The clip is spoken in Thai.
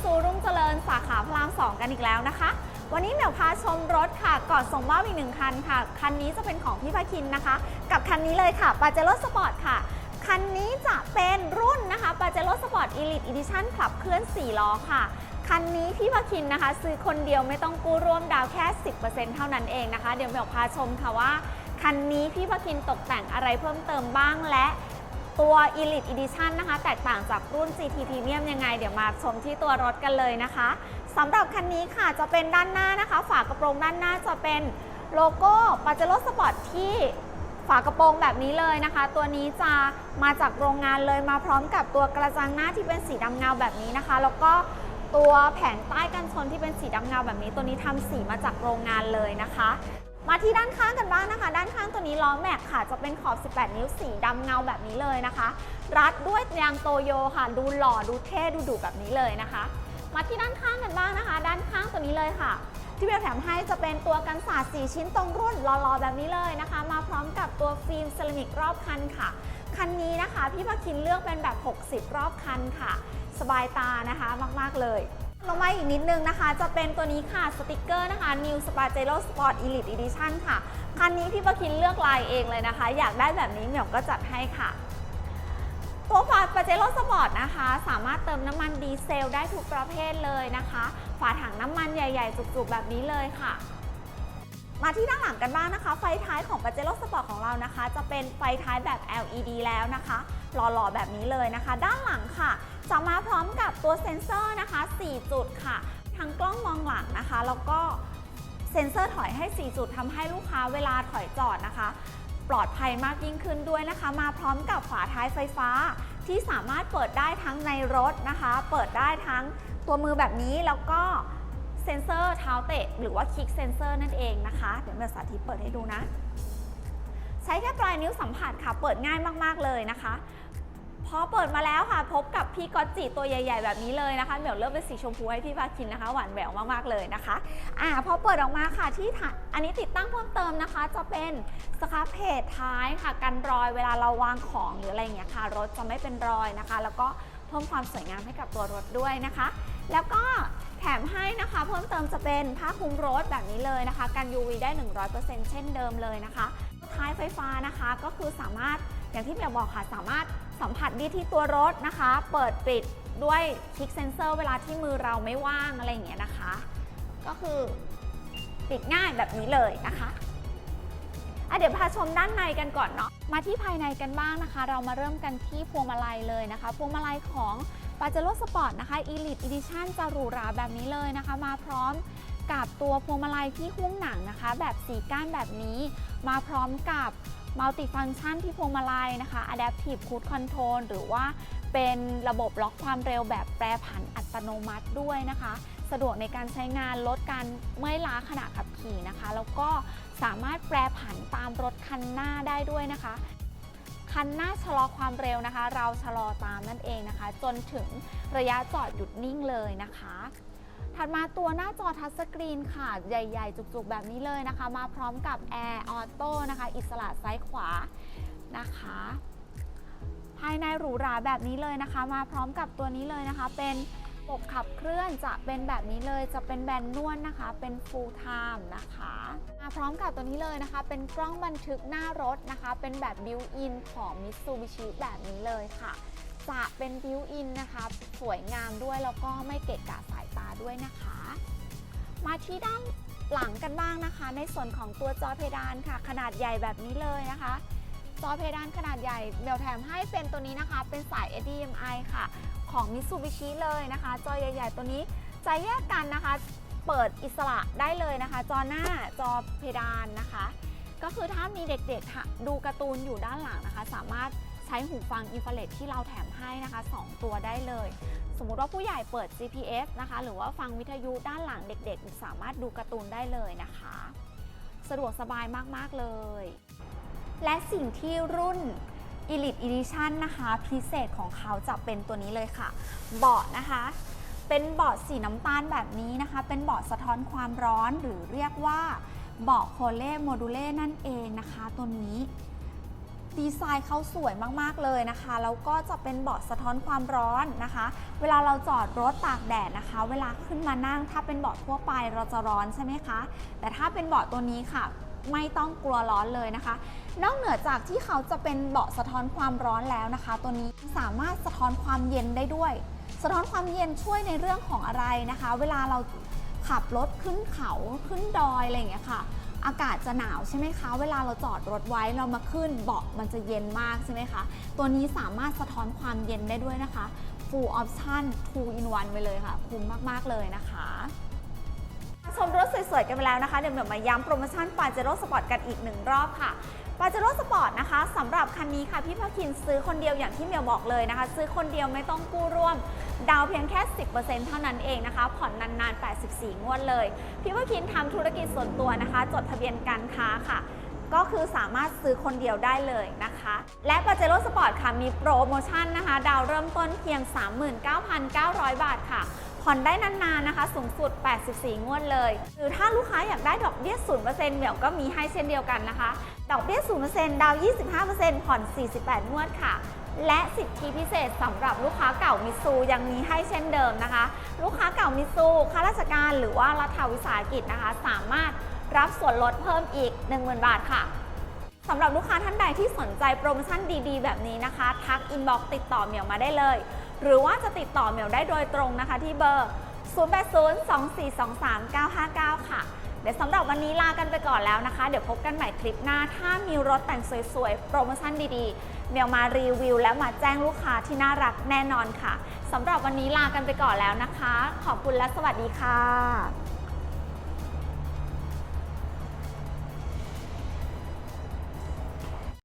ซูรุ่งเจริญสาขาพระรามสองกันอีกแล้วนะคะ วันนี้เหมียวพาชมรถค่ะก่อนส่งมอบอีกหนึ่งคันค่ะ คันนี้จะเป็นของพี่พาคินนะคะ กับคันนี้เลยค่ะ p a j e r o Sport ค่ะ คันนี้จะเป็นรุ่นนะคะ p a j e r o Sport Elite Edition ขับเคลื่อน 4 ล้อค่ะคันนี้พี่พาคินนะคะ ซื้อคนเดียวไม่ต้องกู้ร่วมดาวแค่ 10%เท่านั้นเองนะคะ เดี๋ยวเหมียวพาชมค่ะว่าคันนี้พี่พาคินตกแต่งอะไรเพิ่มเติมบ้างและ ตัว Elite Edition นะคะ แตกต่างจากรุ่น GT Premium ยังไง เดี๋ยวมาชมที่ตัวรถกันเลยนะคะสำหรับคันนี้ค่ะจะเป็นด้านหน้านะคะ ฝากระโปรงด้านหน้าจะเป็นโลโก้ p a j e r o Sport ที่ฝากระโปรงแบบนี้เลยนะคะ ตัวนี้จะมาจากโรงงานเลยมาพร้อมกับตัวกระจังหน้าที่เป็นสีดำเงาแบบนี้นะคะ แล้วก็ตัวแผงใต้กันชนที่เป็นสีดำเงาแบบนี้ ตัวนี้ทำสีมาจากโรงงานเลยนะคะ มาที่ด้านข้างกันบ้างนะคะ ด้านข้างตัวนี้ล้อแม็กค่ะ จะเป็นขอบ 18 นิ้วสีดำเงาแบบนี้เลยนะคะ รัดด้วยยางโตโยค่ะ ดูหล่อดูเท่ดูดุแบบนี้เลยนะคะ มาที่ด้านข้างกันบ้างนะคะ ด้านข้างตัวนี้เลยค่ะ ที่เบลแถมให้จะเป็นตัวกันสาด4ชิ้นตรงรุ่นหล่อๆแบบนี้เลยนะคะ มาพร้อมกับตัวฟิล์มเซรามิกรอบคันค่ะ คันนี้นะคะ พี่พาคินเลือกเป็นแบบ 60 รอบคันค่ะ สบายตานะคะมากๆเลย ลงมาอีกนิดนึงนะคะ จะเป็นตัวนี้ค่ะสติกเกอร์นะคะ New s p a j e r o Sport Elite Edition ค่ะ คันนี้พี่ประคินเลือกลายเองเลยนะคะ อยากได้แบบนี้เหมียวก็จัดให้ค่ะ ตัวฝาปาเจโร่สปอร์ตนะคะ สามารถเติมน้ำมันดีเซลได้ทุกประเภทเลยนะคะ ฝาถังน้ำมันใหญ่ๆ จุกๆ แบบนี้เลยค่ะมาที่ด้านหลังกันบ้างนะคะ ไฟท้ายของ p a j e r o Sport ของเรานะคะ จะเป็นไฟท้ายแบบ LED แล้วนะคะ หล่อๆ แบบนี้เลยนะคะ ด้านหลังค่ะ จะมาพร้อมกับตัวเซ็นเซอร์นะคะ 4 จุดค่ะ ทั้งกล้องมองหลังนะคะ แล้วก็เซ็นเซอร์ถอยให้ 4 จุดทำให้ลูกค้าเวลาถอยจอดนะคะ ปลอดภัยมากยิ่งขึ้นด้วยนะคะ มาพร้อมกับฝาท้ายไฟฟ้า ที่สามารถเปิดได้ทั้งในรถนะคะ เปิดได้ทั้งตัวมือแบบนี้แล้วก็เซ็นเซอร์เท้าเตะหรือว่าคลิกเซ็นเซอร์นั่นเองนะคะ เดี๋ยวเมื่อสาธิตเปิดให้ดูนะ ใช้แค่ปลายนิ้วสัมผัสค่ะ เปิดง่ายมาก ๆ เลยนะคะ พอเปิดมาแล้วค่ะ พบกับพี่ก๊อตจิตัวใหญ่ ๆ แบบนี้เลยนะคะเหมียวเลือกเป็นสีชมพูให้พี่พาคินนะคะ หวานแหววมากๆเลยนะคะอ่าพอเปิดออกมาค่ะที่อันนี้ติดตั้งเพิ่มเติมนะคะ จะเป็นสครับเพจท้ายค่ะ กันรอยเวลาเราวางของหรืออะไรอย่างเงี้ยค่ะ รถจะไม่เป็นรอยนะคะ แล้วก็เพิ่มความสวยงามให้กับตัวรถด้วยนะคะ แล้วก็แถมให้นะคะ เพิ่มเติมจะเป็นผ้าคลุมรถแบบนี้เลยนะคะ กัน UV ได้ 100%เช่นเดิมเลยนะคะท้ายไฟฟ้านะคะก็คือสามารถอย่างที่เบียบอกค่ะสามารถ สัมผัสได้ที่ตัวรถนะคะ เปิดปิดด้วยคลิกเซนเซอร์เวลาที่มือเราไม่ว่างอะไรอย่างเงี้ยนะคะ ก็คือปิดง่ายแบบนี้เลยนะคะอะเดี๋ยวพาชมด้านในกันก่อนเนาะ มาที่ภายในกันบ้างนะคะ เรามาเริ่มกันที่พวงมาลัยเลยนะคะ พวงมาลัยของ p a j e r o Sport นะคะ Elite Edition จะหรูหราแบบนี้เลยนะคะ มาพร้อมกับตัวพวงมาลัยที่หุ้มหนังนะคะ แบบสีก้านแบบนี้ มาพร้อมกับ มัลติฟัง c t ชันที่พวงมาลัยนะคะ Adaptive Cruise Control หรือว่าเป็นระบบล็อกความเร็วแบบแปรผันอัตโนมัติด้วยนะคะ สะดวกในการใช้งานลดการเมื่อยล้าขณะขับขี่นะคะ แล้วก็สามารถแปรผันตามรถคันหน้าได้ด้วยนะคะคันหน้าชะลอความเร็วนะคะ เราชะลอตามนั่นเองนะคะ จนถึงระยะจอดหยุดนิ่งเลยนะคะ ถัดมาตัวหน้าจอทัชสกรีนค่ะ ใหญ่ๆ จุกๆ แบบนี้เลยนะคะ มาพร้อมกับ Air Auto นะคะ อิสระซ้ายขวานะคะ ภายในหรูหราแบบนี้เลยนะคะ มาพร้อมกับตัวนี้เลยนะคะ เป็นระบบขับเคลื่อนจะเป็นแบบนี้เลยจะเป็นแบนนวลนะคะ เป็น full time นะคะมาพร้อมกับตัวนี้เลยนะคะ เป็นกล้องบันทึกหน้ารถนะคะ เป็นแบบ built in ของ Mitsubishi แบบนี้เลยค่ะ จะเป็น built in นะคะ สวยงามด้วยแล้วก็ไม่เกะกะสายตา ด้วยนะคะ มาที่ด้านหลังกันบ้างนะคะ ในส่วนของตัวจอเพดานค่ะ ขนาดใหญ่แบบนี้เลยนะคะ จอเพดานขนาดใหญ่เดี๋ยวแถมให้เป็นตัวนี้นะคะ เป็นสาย HDMI ค่ะ ของ Mitsubishi เลยนะคะ จอใหญ่ ๆ ตัวนี้จะแยกกันนะคะ เปิดอิสระได้เลยนะคะ จอหน้าจอเพดานนะคะ ก็คือถ้ามีเด็กๆดูการ์ตูนอยู่ด้านหลังนะคะ สามารถ ใช้หูฟังอินฟราเรดที่เราแถมให้นะคะ 2 ตัวได้เลย สมมุติว่าผู้ใหญ่เปิด GPS นะคะ หรือว่าฟังวิทยุด้านหลังเด็กๆ สามารถดูการ์ตูนได้เลยนะคะ สะดวกสบายมากๆเลย และสิ่งที่รุ่น Elite Edition นะคะ พิเศษของเขาจะเป็นตัวนี้เลยค่ะ เบาะนะคะเป็นเบาะสีน้ำตาลแบบนี้นะคะ เป็นเบาะสะท้อนความร้อนหรือเรียกว่าเบาะโคเล่โมดูเล่นั่นเองนะคะ ตัวนี้ ดีไซน์เขาสวยมากๆเลยนะคะ แล้วก็จะเป็นเบาะสะท้อนความร้อนนะคะ เวลาเราจอดรถตากแดดนะคะ เวลาขึ้นมานั่งถ้าเป็นเบาะทั่วไปเราจะร้อนใช่ไหมคะ แต่ถ้าเป็นเบาะตัวนี้ค่ะ ไม่ต้องกลัวร้อนเลยนะคะ นอกเหนือจากที่เขาจะเป็นเบาะสะท้อนความร้อนแล้วนะคะ ตัวนี้สามารถสะท้อนความเย็นได้ด้วย สะท้อนความเย็นช่วยในเรื่องของอะไรนะคะ เวลาเราขับรถขึ้นเขาขึ้นดอยอะไรอย่างเงี้ยค่ะ อากาศจะหนาวใช่ไหมคะ เวลาเราจอดรถไว้เรามาขึ้นเบาะมันจะเย็นมากใช่ไหมคะ ตัวนี้สามารถสะท้อนความเย็นได้ด้วยนะคะ full option 2 in 1 ไปเลยค่ะ คุ้มมาก ๆ เลยนะคะชมรถสวยๆกันไปแล้วนะคะ เดี๋ยวเดี๋ยวมาย้ำโปรโมชั่นปาเจโร่สปอร์ตกันอีกหนึ่งรอบค่ะ ปาเจโร่สปอร์ตนะคะสำหรับคันนี้ค่ะพี่พาคินซื้อคนเดียวอย่างที่เมียวบอกเลยนะคะ ซื้อคนเดียวไม่ต้องกู้ร่วม ดาวเพียงแค่ 10%เท่านั้นเองนะคะ ผ่อนนานๆ 84 งวดเลย พี่พาคินทำธุรกิจส่วนตัวนะคะ จดทะเบียนการค้าค่ะก็คือสามารถซื้อคนเดียวได้เลยนะคะ และปาเจโร่สปอร์ตค่ะมีโปรโมชั่นนะคะ ดาวเริ่มต้นเพียง 39,900 บาทค่ะ ผ่อนได้นานๆนะคะ สูงสุด 84 งวดเลย หรือถ้าลูกค้าอยากได้ดอกเบี้ย 0%เหมียวก็มีให้เช่นเดียวกันนะคะ ดอกเบี้ย 0%ดาว 25%ผ่อน 48 งวดค่ะ และสิทธิพิเศษสำหรับลูกค้าเก่ามิซูยังมีให้เช่นเดิมนะคะ ลูกค้าเก่ามิซูข้าราชการหรือว่ารัฐวิสาหกิจนะคะ สามารถรับส่วนลดเพิ่มอีก 10,000 บาทค่ะสำหรับลูกค้าท่านใดที่สนใจโปรโมชั่นดีๆ แบบนี้นะคะ ทักอินบ็อกติดต่อเหมียวมาได้เลย หรือว่าจะติดต่อเหมียวได้โดยตรงนะคะที่เบอร์ 0802423959 ค่ะ เดี๋ยวสำหรับวันนี้ลากันไปก่อนแล้วนะคะ เดี๋ยวพบกันใหม่คลิปหน้า ถ้ามีรถแต่งสวยๆ โปรโมชั่นดีๆ เหมียวมารีวิวและมาแจ้งลูกค้าที่น่ารักแน่นอนค่ะสำหรับวันนี้ลากันไปก่อนแล้วนะคะ ขอบคุณและสวัสดีค่ะ